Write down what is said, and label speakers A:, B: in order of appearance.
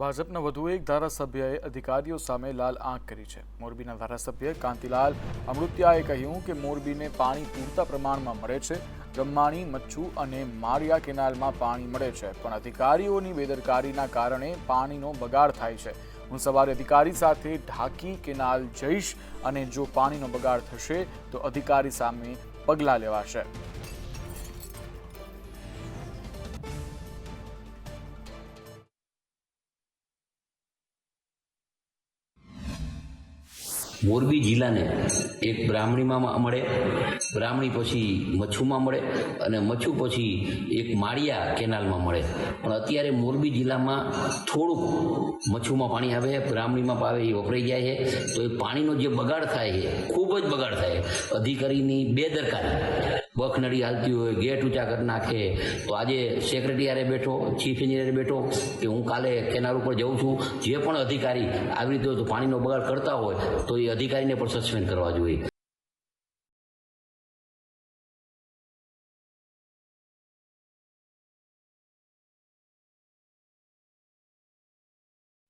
A: ભાજપના વધુ એક ધારાસભ્યએ અધિકારીઓ સામે લાલ આંખ કરી છે. મોરબીના ધારાસભ્ય કાંતિલાલ અમૃત્યાએ કહ્યું કે મોરબીને પાણી પૂરતા પ્રમાણમાં મળે છે. જમ્માણી મચ્છુ અને માળિયા કેનાલમાં પાણી મળે છે. પણ અધિકારીઓની બેદરકારીના કારણે પાણીનો બગાડ થાય છે. હું સવારે અધિકારી સાથે ઢાકી કેનાલ જઈશ અને જો પાણીનો બગાડ થશે તો અધિકારી સામે પગલાં લેવાશે.
B: મોરબી જિલ્લાને એક બ્રાહ્મણીમાં મળે. બ્રાહ્મણી પછી મચ્છુમાં મળે અને મચ્છુ પછી એક માળિયા કેનાલમાં મળે. પણ અત્યારે મોરબી જિલ્લામાં થોડુંક મચ્છુમાં પાણી આવે બ્રાહ્મણીમાં આવે એ વપરાઈ જાય છે. તો એ પાણીનો જે બગાડ થાય છે, ખૂબ જ બગાડ થાય અધિકારીની બેદરકારી. બખનડી હાલતી હોય, ગેટ ઊંચા કરી નાખે. તો આજે સેક્રેટરીયારે બેઠો, ચીફ એન્જિનિયર બેઠો કે હું કાલે કેનાલ ઉપર જઉં છું. જે પણ અધિકારી આવી રીતે પાણીનો બગાડ કરતા હોય, તો એ અધિકારીને પણ સસ્પેન્ડ કરવા જોઈએ.